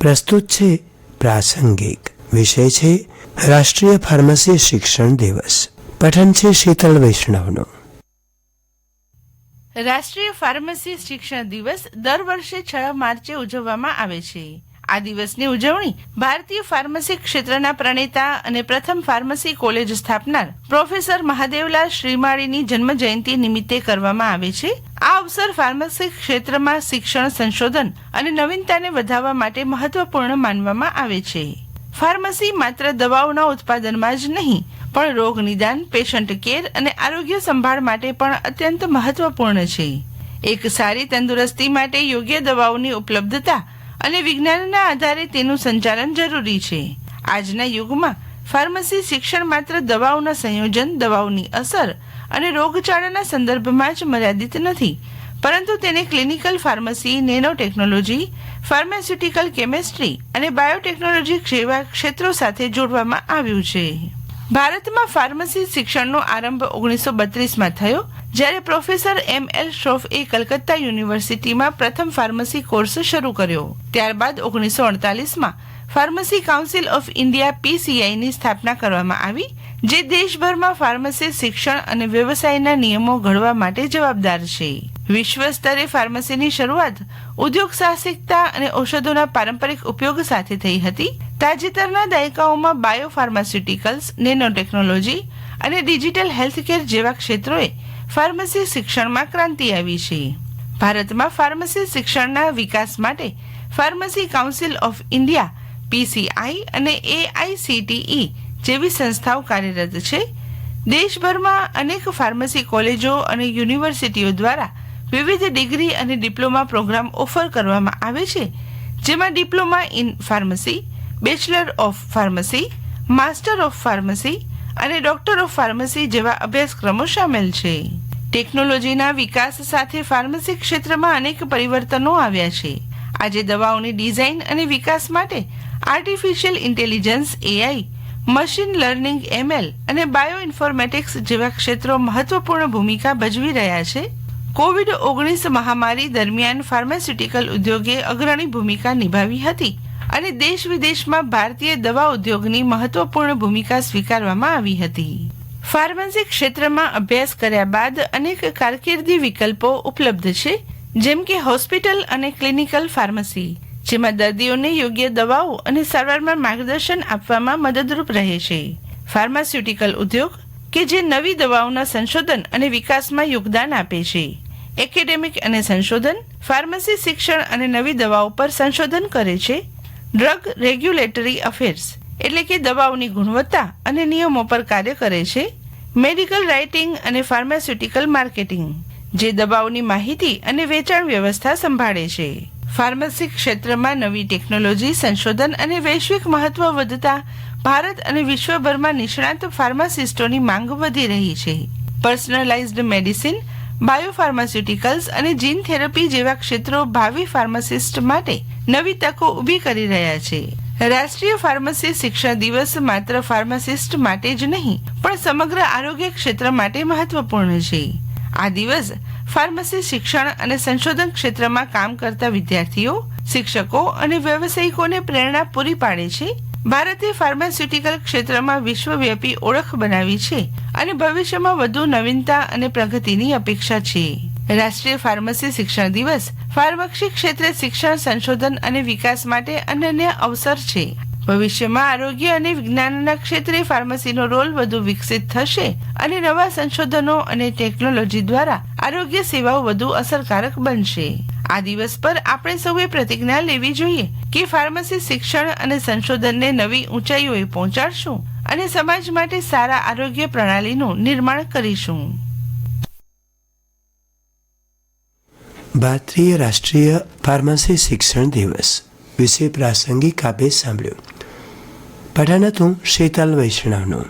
પ્રસ્તુત છે પ્રાસંગિક. વિષય છે રાષ્ટ્રીય ફાર્મસી શિક્ષણ દિવસ. પઠન છે શીતલ વૈષ્ણવનો. રાષ્ટ્રીય ફાર્મસી શિક્ષણ દિવસ દર વર્ષે છ માર્ચે ઉજવવામાં આવે છે. આ દિવસની ઉજવણી ભારતીય ફાર્મસી ક્ષેત્રના પ્રણેતા અને પ્રથમ ફાર્મસી કોલેજ સ્થાપનાર પ્રોફેસર મહાદેવલાલ શ્રીમાળીની જન્મ જયંતિ નિમિત્તે કરવામાં આવે છે. આ અવસર ફાર્મસી ક્ષેત્રમાં શિક્ષણ સંશોધન અને નવીનતાને વધારવા માટે મહત્વપૂર્ણ માનવામાં આવે છે. ફાર્મસી માત્ર દવાઓના ઉત્પાદનમાં જ નહીં, પણ રોગ નિદાન, પેશન્ટ કેર અને આરોગ્ય સંભાળ માટે પણ અત્યંત મહત્વપૂર્ણ છે. એક સારી તંદુરસ્તી માટે યોગ્ય દવાઓની ઉપલબ્ધતા અને વિજ્ઞાનના આધારે તેનું સંચાલન જરૂરી છે. આજના યુગમાં ફાર્મસી શિક્ષણ માત્ર દવાઓના સંયોજન, દવાઓની અસર અને રોગચાળાના સંદર્ભમાં જ મર્યાદિત નથી. પરંતુ તેને clinical pharmacy nano technology pharmaceutical chemistry અને બાયોટેકનોલોજી જેવા ક્ષેત્રો સાથે જોડવામાં આવ્યું છે. ભારતમાં ફાર્મસી શિક્ષણનો આરંભ ઓગણીસો બત્રીસમાં થયો જ્યારે પ્રોફેસર એમ એલ શ્રોફે કલકત્તા યુનિવર્સિટીમાં પ્રથમ ફાર્મસી કોર્સ શરૂ કર્યો. ત્યારબાદ ઓગણીસો અડતાલીસમાં ફાર્મસી કાઉન્સિલ ઓફ ઇન્ડિયા પીસીઆઈની સ્થાપના કરવામાં આવી, જે દેશભરમાં ફાર્મસી શિક્ષણ અને વ્યવસાયના નિયમો ઘડવા માટે જવાબદાર છે. વિશ્વ સ્તરે ફાર્મસીની શરૂઆત ઉદ્યોગ સાહસિકતા અને ઔષધોના પારંપરિક ઉપયોગ સાથે થઈ હતી. તાજેતરના દાયકાઓમાં બાયોફાર્માસ્યુટિકલ્સ, નેનોટેકનોલોજી નેનો ટેકનોલોજી અને ડિજિટલ હેલ્થકેર જેવા ક્ષેત્રોએ ફાર્મસી શિક્ષણમાં ક્રાંતિ આવી છે. ભારતમાં ફાર્મસી શિક્ષણના વિકાસ માટે pharmacy council of India, PCI અને એઆઈસીટીઈ જેવી સંસ્થાઓ કાર્યરત છે. દેશભરમાં અનેક ફાર્મસી કોલેજો અને યુનિવર્સિટીઓ દ્વારા વિવિધ ડિગ્રી અને ડિપ્લોમા પ્રોગ્રામ ઓફર કરવામાં આવે છે. જેમાં diploma in pharmacy, bachelor of pharmacy, master of pharmacy અને ડોક્ટર ઓફ ફાર્મસી જેવા અભ્યાસક્રમો સામેલ છે. ટેકનોલોજીના વિકાસ સાથે ફાર્મસી ક્ષેત્રમાં અનેક પરિવર્તનો આવ્યા છે. આજે દવાઓની ડિઝાઇન અને વિકાસ માટે artificial intelligence, AI, machine learning, ML અને બાયો ઇન્ફોર્મેટિક્સ જેવા ક્ષેત્રો મહત્વપૂર્ણ ભૂમિકા ભજવી રહ્યા છે. કોવિડ ઓગણીસ મહામારી દરમિયાન ફાર્માસ્યુટિકલ ઉદ્યોગે અગ્રણી ભૂમિકા નિભાવી હતી અને દેશ વિદેશમાં ભારતીય દવા ઉદ્યોગની મહત્વપૂર્ણ ભૂમિકા સ્વીકારવામાં આવી હતી. ફાર્મસી ક્ષેત્રમાં અભ્યાસ કર્યા બાદ અનેક કારકિર્દી વિકલ્પો ઉપલબ્ધ છે, જેમ કે હોસ્પિટલ અને ક્લિનિકલ ફાર્મસી, જેમાં દર્દીઓને યોગ્ય દવાઓ અને સારવારમાં માર્ગદર્શન આપવામાં મદદરૂપ રહે છે. ફાર્માસ્યુટિકલ ઉદ્યોગ, કે જે નવી દવાઓના સંશોધન અને વિકાસમાં યોગદાન આપે છે. એકેડેમિક અને સંશોધન, ફાર્મસી શિક્ષણ અને નવી દવાઓ પર સંશોધન કરે છે. ડ્રગ રેગ્યુલેટરી અફેર્સ એટલે કે દવાઓની ગુણવત્તા અને નિયમો પર કાર્ય કરે છે મેડિકલ રાઇટિંગ અને ફાર્માસ્યુટિકલ માર્કેટિંગ, જે દવાઓની માહિતી અને વેચાણ વ્યવસ્થા સંભાળે છે. ફાર્મસી ક્ષેત્રમાં નવી ટેકનોલોજી સંશોધન અને વૈશ્વિક મહત્વ વધતા ભારત અને વિશ્વભરમાં નિષ્ણાત ફાર્માસિસ્ટોની માંગ વધી રહી છે. પર્સનલાઇઝ્ડ મેડિસિન, બાયોફાર્માસ્યુટિકલ્સ અને જીન થેરપી જેવા ક્ષેત્રો ભાવિ ફાર્માસિસ્ટ માટે નવી તકો ઊભી કરી રહ્યા છે. રાષ્ટ્રીય ફાર્મસી શિક્ષણ દિવસ માત્ર ફાર્માસિસ્ટ માટે જ નહીં, પણ સમગ્ર આરોગ્ય ક્ષેત્ર માટે મહત્વપૂર્ણ છે. આ દિવસ ફાર્મસી શિક્ષણ અને સંશોધન ક્ષેત્રમાં કામ કરતા વિદ્યાર્થીઓ, શિક્ષકો અને વ્યવસાયિકોને પ્રેરણા પૂરી પાડે છે. ભારતે ફાર્માસ્યુટિકલ ક્ષેત્રમાં વિશ્વવ્યાપી ઓળખ બનાવી છે અને ભવિષ્યમાં વધુ નવીનતા અને પ્રગતિની અપેક્ષા છે. રાષ્ટ્રીય ફાર્મસી શિક્ષણ દિવસ ફાર્મસી ક્ષેત્રે શિક્ષણ, સંશોધન અને વિકાસ માટે અનન્ય અવસર છે. ભવિષ્યમાં આરોગ્ય અને વિજ્ઞાનના ક્ષેત્રે ફાર્મસીનો રોલ વધુ વિકસિત થશે અને નવા સંશોધનો અને ટેકનોલોજી દ્વારા આરોગ્ય સેવાઓ વધુ અસરકારક બનશે. આ દિવસ પર આપણે સૌએ પ્રતિજ્ઞા લેવી જોઈએ કે ફાર્મસી શિક્ષણ અને સંશોધનને નવી ઊંચાઈઓએ પહોંચાડશું અને સમાજ માટે સારા આરોગ્ય પ્રણાલીનું નિર્માણ કરીશું. ભારતીય રાષ્ટ્રીય ફાર્મસી શિક્ષણ દિવસ વિશે પ્રાસંગિક આપે સાંભળ્યું પઠન હતું શીતલ વૈષ્ણવનું